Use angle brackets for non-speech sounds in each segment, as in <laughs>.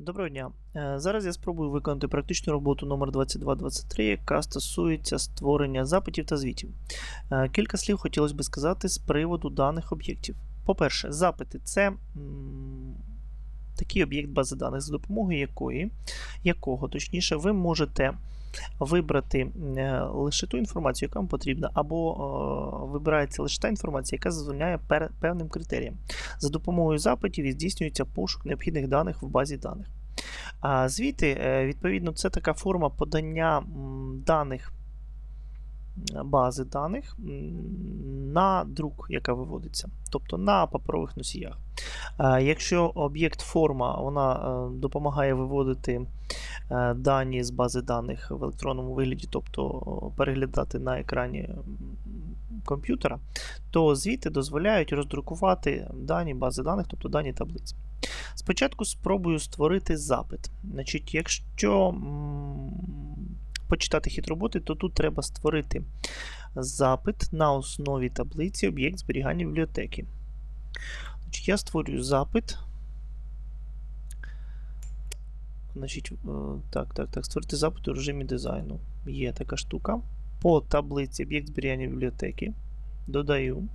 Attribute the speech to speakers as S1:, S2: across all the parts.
S1: Доброго дня. Е, Зараз я спробую виконати практичну роботу номер 2223, яка стосується створення запитів та звітів. Е, Кілька слів хотілося б сказати з приводу даних об'єктів. По-перше, запити це такий об'єкт бази даних, за допомогою якої, якого точніше, ви можете вибрати е, лише ту інформацію, яка вам потрібна, або е, вибирається лише та інформація, яка задовольняє певним критеріям. За допомогою запитів і здійснюється пошук необхідних даних в базі даних. Звіти, е, відповідно, це така форма подання даних бази даних на друк, яка виводиться, тобто на паперових носіях. Е, Якщо об'єкт форма вона е, допомагає виводити е, дані з бази даних в електронному вигляді, тобто переглядати на екрані комп'ютера, то звіти дозволяють роздрукувати дані бази даних, тобто дані таблиці. Спочатку спробую створити запит. Значить, якщо почитати хід роботи, то тут треба створити запит на основі таблиці об'єкт зберігання бібліотеки. Значить, я створюю запит. Значить, е, так, так, так, створити запит у режимі дизайну. Є така штука. По таблиці об'єкт зберігання бібліотеки. Додаю.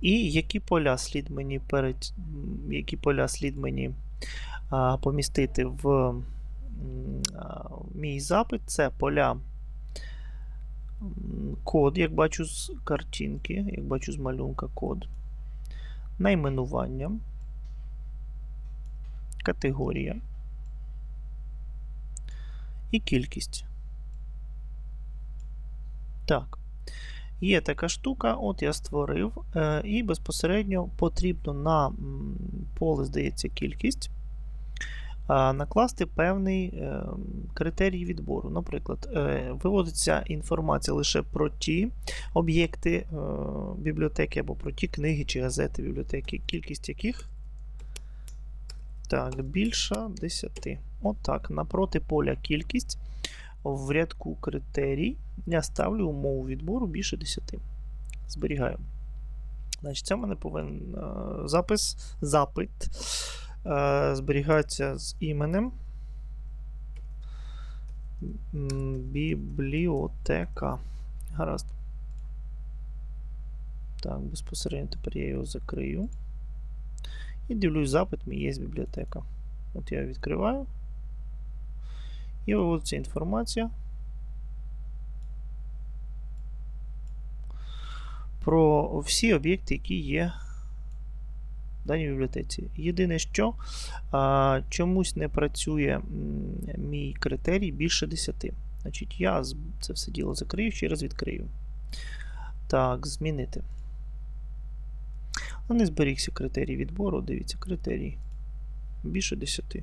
S1: І які поля слід мені перед, які поля слід мені а, помістити в а, мій запит, це поля код, як бачу з картинки, як бачу з малюнка код, найменування, категорія і кількість. Так. Є така штука, от я створив, е, і безпосередньо потрібно на поле, здається, кількість накласти певний е, критерій відбору. Наприклад, е, виводиться інформація лише про ті об'єкти е, бібліотеки або про ті книги чи газети бібліотеки, кількість яких так, більша 10. Отак, напроти поля кількість в рядку критерій я ставлю умову відбору більше 10. Зберігаю. Значить, це в мене повинен запис, запит е, зберігається з іменем. Бібліотека. Гаразд. Так, безпосередньо тепер я його закрию. І дивлюсь запит, мій є бібліотека. От я відкриваю. І виводиться інформація про всі об'єкти, які є в даній бібліотеці. Єдине, що а, чомусь не працює мій критерій більше 10. Значить, я це все діло закрию, ще раз відкрию. Так, змінити. Ну, Не зберігся критерій відбору. Дивіться, критерій більше 10.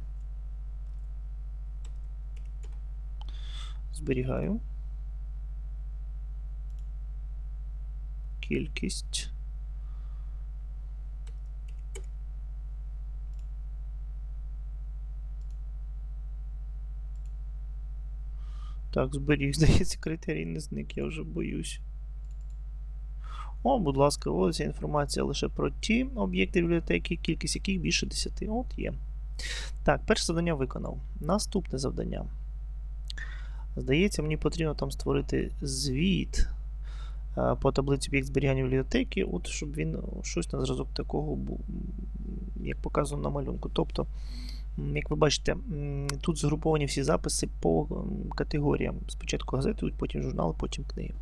S1: Зберігаю. Кількість. Так, зберіг, <laughs> здається, критерій не зник, я вже боюсь. О, будь ласка, вводиться інформація лише про ті об'єкти бібліотеки, кількість яких більше 10. От є. Так, перше завдання виконав. Наступне завдання. Здається, мені потрібно там створити звіт е, по таблиці об'єкт зберігання бібліотеки, от щоб він щось на зразок такого був, як показано на малюнку. Тобто, як ви бачите, тут згруповані всі записи по категоріям. Спочатку газети, потім журнали, потім книги.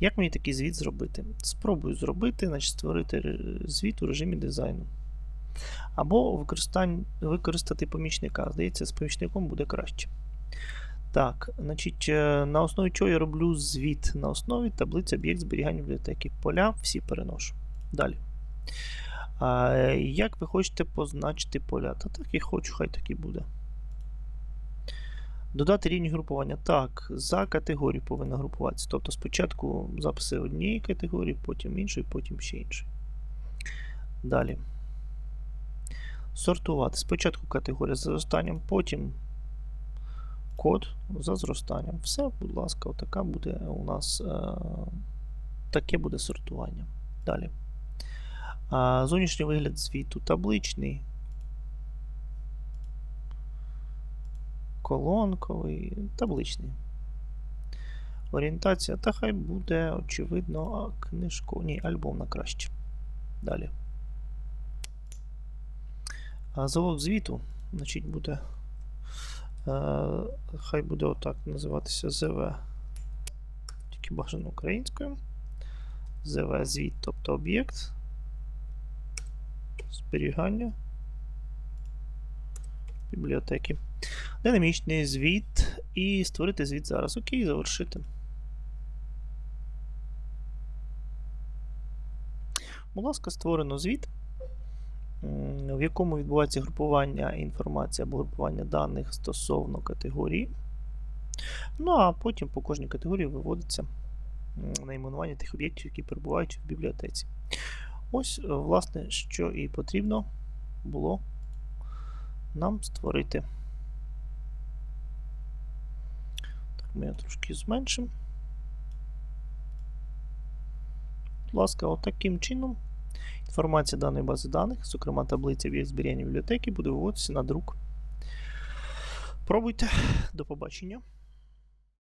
S1: Як мені такий звіт зробити? Спробую зробити, значить створити звіт у режимі дизайну. Або використати помічника. Здається, з помічником буде краще. Так, значить, е, на основі чого я роблю звіт? На основі таблиці об'єкт зберігання бібліотеки. Поля всі переношу. Далі. А, як ви хочете позначити поля? Та так і хочу, хай так і буде. Додати рівні групування. Так, за категорію повинна групуватися. Тобто спочатку записи однієї категорії, потім іншої, потім ще іншої. Далі. Сортувати. Спочатку категорія за зростанням, потім код за зростанням. Все, будь ласка, отака буде у нас е, таке буде сортування. Далі. А, зовнішній вигляд звіту табличний. колонковий, табличний. Орієнтація, та хай буде, очевидно, книжко. Ні, альбомна краще. Далі. А залог звіту, значить, буде. Е, хай буде отак називатися ЗВ. Тільки бажано українською. ЗВ звіт, тобто об'єкт. Зберігання. Бібліотеки. Динамічний звіт. І створити звіт зараз. Окей, завершити. Будь ласка, створено звіт, в якому відбувається групування інформації або групування даних стосовно категорії. Ну, а потім по кожній категорії виводиться найменування тих об'єктів, які перебувають в бібліотеці. Ось, е, власне, що і потрібно було нам створити. Так, ми його трошки зменшимо. Будь ласка, отаким чином інформація даної бази даних, зокрема таблиця від зберігання бібліотеки, буде виводитися на друк. Пробуйте. До побачення.